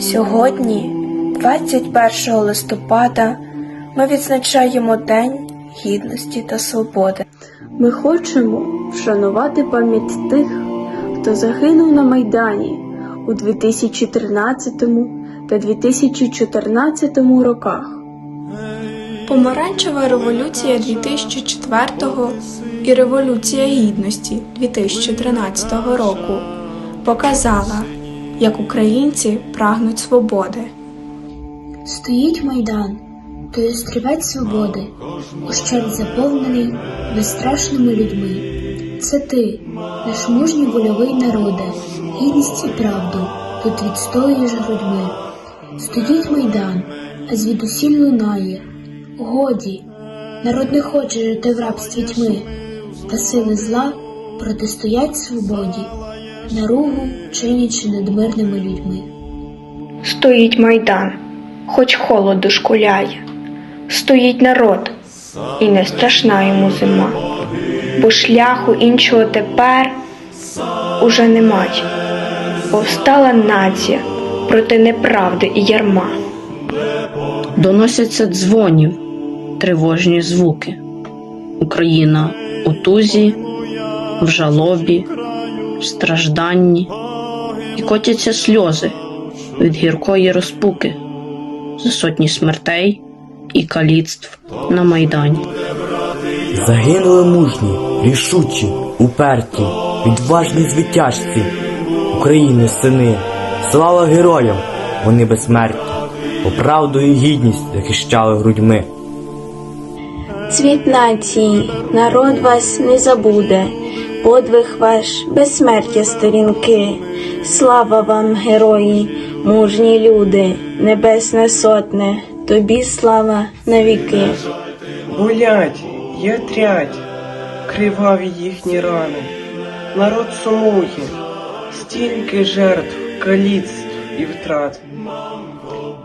Сьогодні, 21 листопада, ми відзначаємо День Гідності та Свободи. Ми хочемо вшанувати пам'ять тих, хто загинув на Майдані у 2013 та 2014 роках. Помаранчева революція 2004 і Революція Гідності 2013 року показала, як українці прагнуть свободи. Стоїть майдан, той острівець свободи, ущерть заповнений безстрашними людьми. Це ти, наш мужній вольовий народе, гідність і правду тут відстоюєш грудьми. Стоїть майдан, а звідусіль лунає. Годі, народ не хоче жити в рабстві тьми, та сили зла протистоять свободі, наругу чинячи над мирними людьми. Стоїть майдан, хоч холод дошкуляє. Стоїть народ, і не страшна йому зима, бо шляху іншого тепер уже немає. Повстала нація проти неправди і ярма. Доносяться дзвонів, тривожні звуки. Україна у тузі, в жалобі, стражданні, і котяться сльози від гіркої розпуки за сотні смертей і каліцтв на майдані. Загинули мужні, рішучі, уперті, відважні звитяжці, України сини, слава героям, вони безсмертні, бо правду і гідність захищали грудьми. Цвіт нації, народ вас не забуде, подвиг ваш, безсмертя сторінки. Слава вам, герої, мужні люди, небесне сотне, тобі слава навіки. Болять, ятрять, криваві їхні рани. Народ сумує, стільки жертв, каліцтв і втрат.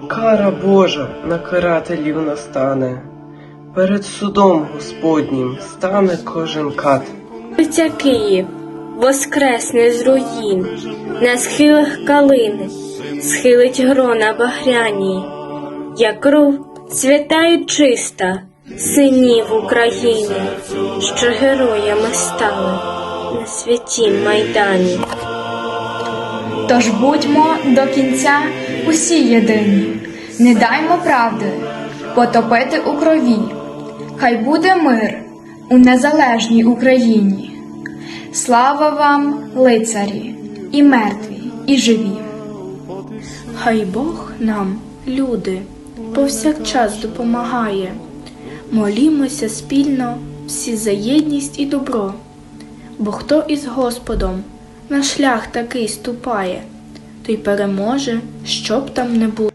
Кара Божа на карателів настане. Перед судом Господнім стане кожен кат. Ця Київ воскресне з руїн, на схилах калини схилить грона багряні, як кров свята й чиста синів України, що героями стали на святім майдані. Тож будьмо до кінця усі єдині, не даймо правди потопити у крові. Хай буде мир у незалежній Україні. Слава вам, лицарі, і мертві, і живі. Хай Бог нам, люди, повсякчас допомагає. Молімося спільно всі за єдність і добро, бо хто із Господом на шлях такий ступає, той переможе, що б там не було.